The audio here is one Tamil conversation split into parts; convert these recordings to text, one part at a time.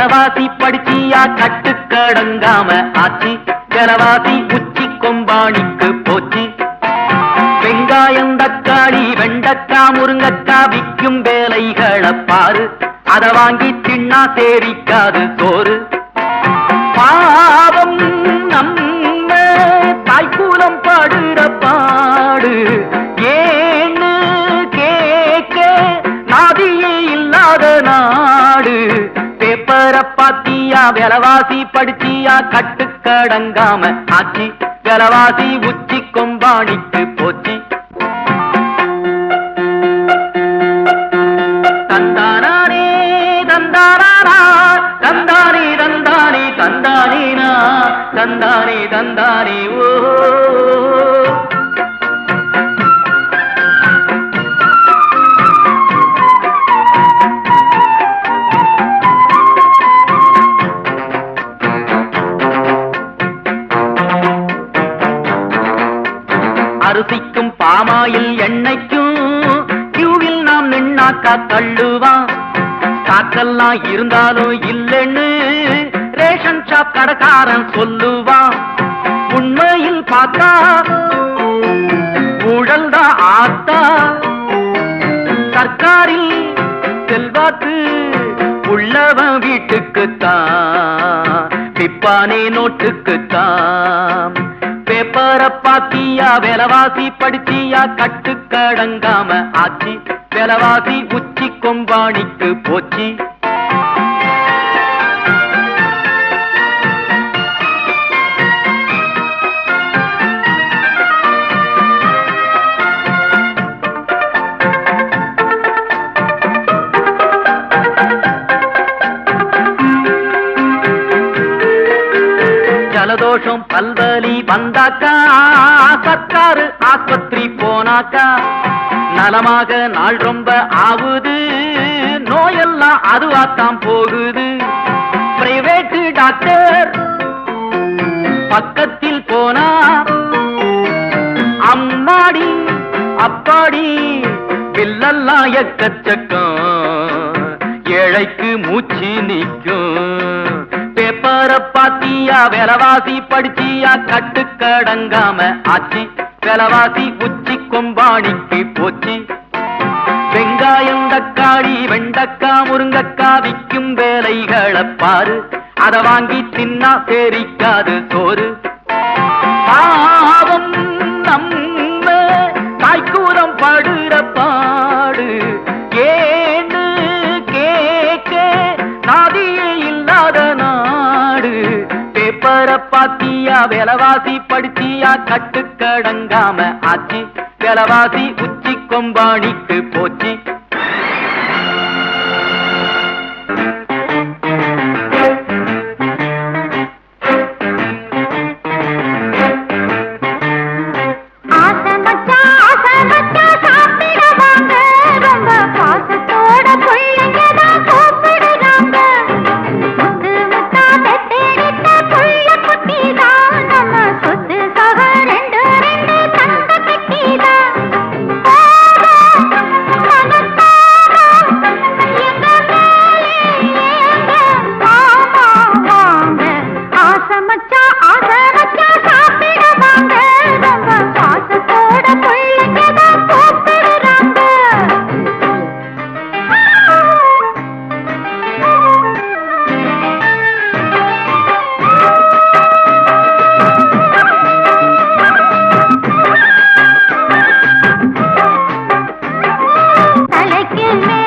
கனவாசி படிச்சியா கட்டுக்கடங்காம ஆச்சி. கனவாசி உச்சி கொம்பாணிக்கு போச்சு. வெங்காயம் தக்காளி வெண்டக்கா முருங்கக்கா விக்கும் வேலைகளை பாரு. அத வாங்கி தின்னா சேரிக்காது சோறு. பாத்தியா விலவாசி படிச்சியா கட்டுக்கடங்காம ஆச்சி விலவாசி உச்சி கொம்பாணிக்கு போச்சி. தந்தானே தந்தானே தந்தானே ஓ. அதெல்லாம் இருந்தாலும் இல்லைன்னு ரேஷன் ஷாப் கடைக்காரன் சொல்லுவான். உண்மையில் பார்த்தா ஊழல்தான் ஆத்தா. சர்க்காரில் செல்வாக்கு உள்ளவன் வீட்டுக்குத்தான். பிப்பானே நோட்டுக்குத்தான். பேப்பரை பாத்தியா விலவாசி படிச்சியா கட்டுக்கடங்காம ஆச்சி. விலவாசி உச்சி கொம்பாணிக்கு போச்சி. ஜலதோஷம் பல்வலி வந்தாக்கா சர்க்காரு ஆஸ்பத்திரி போனாக்கா. நலமாக நாள் ரொம்ப ஆகுது நோயெல்லாம் அதுவாத்தான் போகுது. பிரைவேட் டாக்டர் பக்கத்தில் போனா அம்மாடி அப்பாடி பில்லெல்லாம் எக்கச்சக்கம். ஏழைக்கு மூச்சு நிக்கும் பேப்பரை பாத்தியா விலவாசி படிச்சியா கட்டுக்கடங்காம ஆச்சி. கலவாசி உச்சி கொம்பாணிக்கு போச்சு. வெங்காயம் தக்காளி வெண்டக்கா முருங்கக்கா விக்கும் வேலைகளை பாரு. அதை வாங்கி தின்னா தெரிக்காது சோறு. பாவம் நம்ம தாய்க்கூரம் படுற பாடு. ஏன்னு கேட்க நாதியே இல்லாத நாடு. பேப்பரை பாத்தியா விலவாசி படிச்சியா கட்டுக்கடங்காம ஆச்சி விலவாசி உச்சி கொம்பாணிக்கு போச்சு. में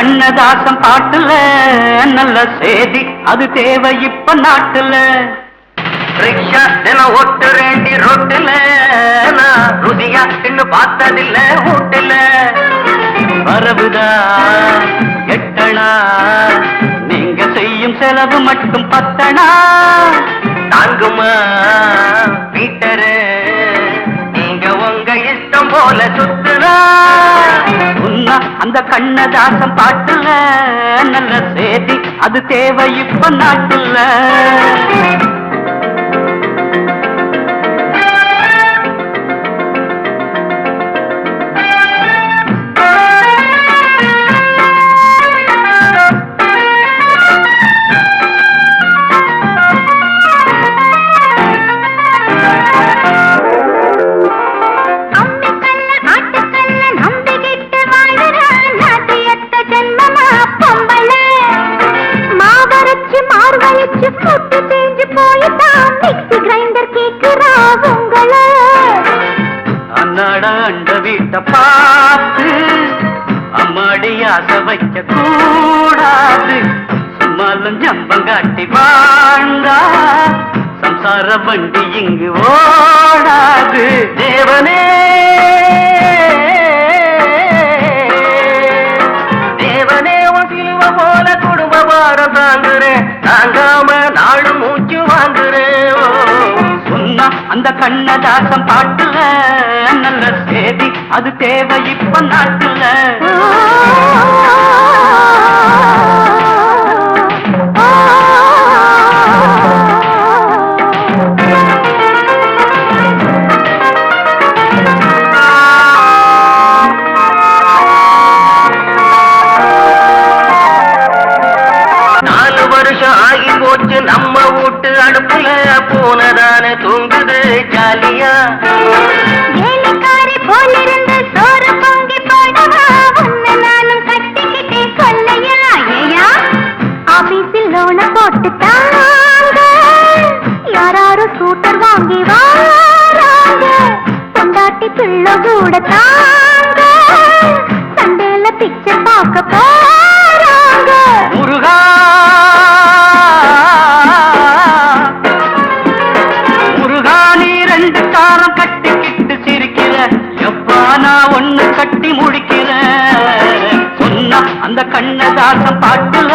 அந்த கண்ணதாசம் பாட்டுல நல்ல செய்தி. அது தேவை இப்ப நாட்டுல. ரிக்ஷா என ஓட்டு ரெண்டி ரொட்டுல. நான் ருசியா தின்னு பார்த்ததில்ல வீட்டுல வரவுதா? எட்டனா நீங்க செய்யும் செலவு மட்டும் பத்தனா தாங்குமா? பீட்டரு போல சுத்துறா. உன்ன அந்த கண்ணதாசம் பாட்டுல நல்ல செய்தி அது தேவை இப்ப நாட்டுல. அன்னாட அண்ட வீட்டை பார்த்து அம்மாடி ஆசை வைக்க கூடாது. சும்மாலும் ஜம்பம் காட்டி வாழ்ந்தா சம்சார வண்டி இங்கு ஓடாது. தேவனே தேவனே உன் சிலுவ போல குடும்ப பாரம் தாங்குறேன். தாங்காம நாளும் அந்த கண்ணதாசம் பாட்டுல நல்ல செய்தி அது தேவை இப்ப நாட்டுல. நாலு வருஷம் ஆகி போச்சு நம்ம வீட்டு அடுப்புல போனதா ஜாலியா? சூட்டர் வாங்கி வாங்க கொண்டாட்டி பிள்ளை கூட தான் பாட்டுல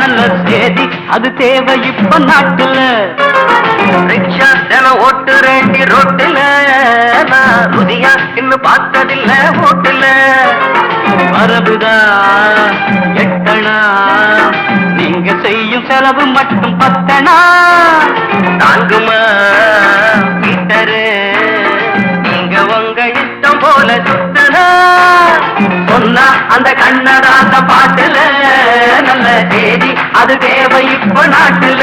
நல்ல செய்தி அது தேவை இப்ப நாட்டுல. ரிக்ஷா தினம் ஓட்டு ரெண்டி ரோட்டுல நான் ருதியா இன்னும் பார்த்ததில்ல ஓட்டுல. மரபுதா எட்டனா நீங்க செய்யும் செலவு மட்டும் பத்தனா தாங்குமா மீட்டரு. சொன்னா அந்த கண்ணதாச பாட்டுல நல்ல தேதி அது தேவை இப்ப நாட்டுல.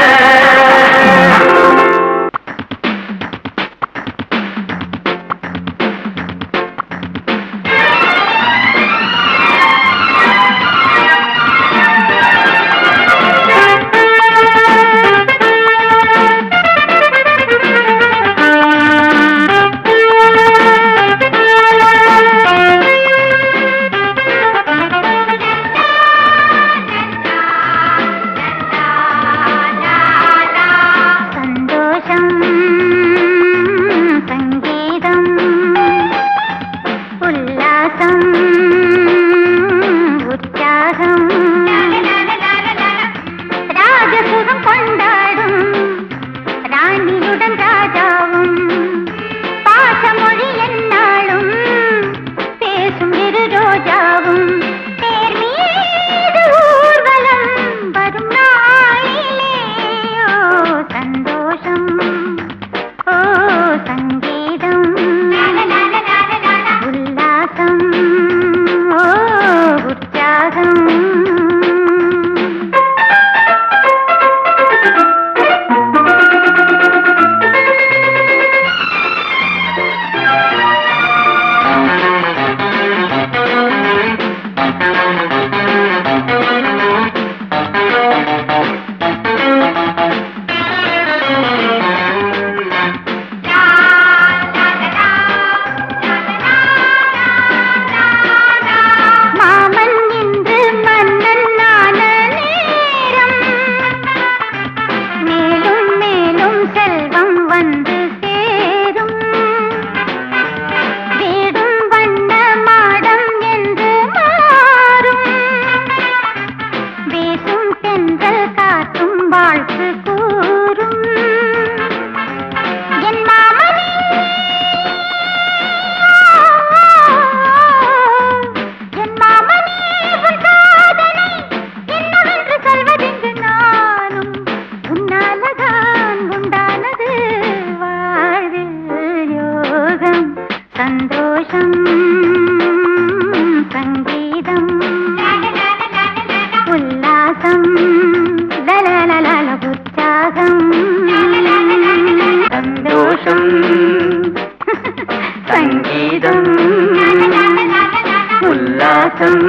உற்சாகம்.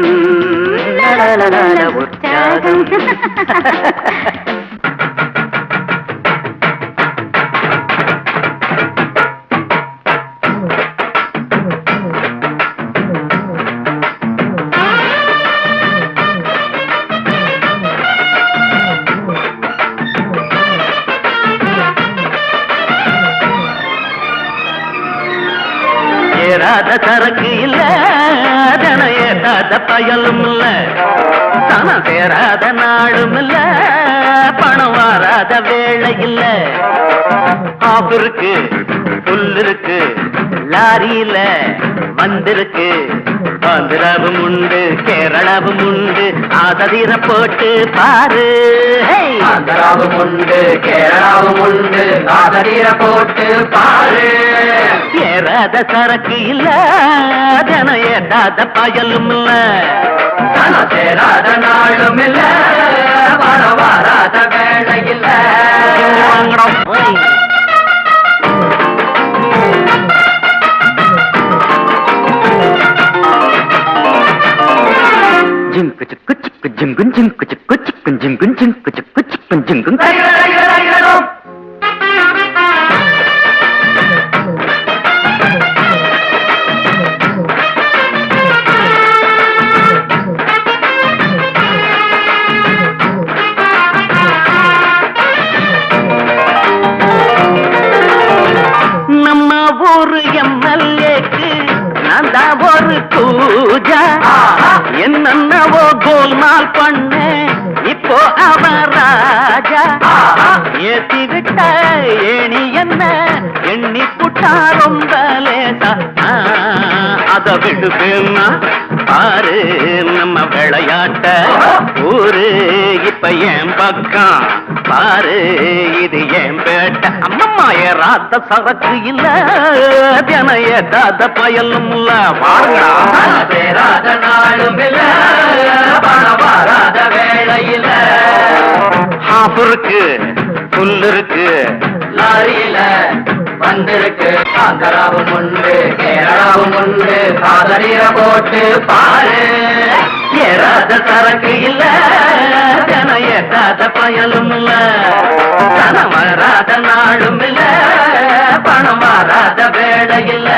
உற்சாகம் ஏறாத சரக்கு இல்லை. அதன பயலும் இல்ல. தனம் சேராத நாடும் இல்ல. பணம் வாராத வேலை இல்ல. ஆப் புல்லிருக்கு லாரியில வந்திருக்கு. ஆந்திராவும் உண்டு கேரளாவும் உண்டு. ஆததிர போட்டு பாரு. ஆந்திராவும் உண்டு கேரளாவும் உண்டு. ஆதரீர போட்டு பாரு. ஏறாத சரக்கு இல்ல தினம் ஏறாத பயலும் இல்ல தன சேராத நாளும் இல்ல வர வராத வேலை இல்ல ஜிங்கு சிக்கு சிக்கு ஜிங்கு ஜிங்கு சிக்கு சிக்கு ஜிங்கு ஜிங்கு சிக்கு சிக்கு ஜிங்கு கோல்மால் பண்ண இப்போ அவன் ராஜா. ஏத்தி விட்ட ஏணி என்ன? எண்ணி புட்டா ரொம்ப லேசா. அத விடுவேன்னா பாரு நம்ம விளையாட்ட ஊரு இப்ப என் பக்கம். பாரு இது என் பேட்ட. அம்மம்மா ஏறாத சரக்கு இல்ல. தின ஏத்தாத பயலும் இல்ல. சேராத நாளும் இல்ல. ஹாஃப் இருக்கு புல் இருக்கு லாரியில வந்திருக்கு. ஆந்திராவும் உண்டு கேரளாவும் உண்டு. ஆதரீர போட்டு பாரு. ஏறாத சரக்கு இல்ல தின ஏத்தாத பயலும் இல்ல. பணம் வராத நாளும் இல்ல பணம் வராத வேலை இல்ல.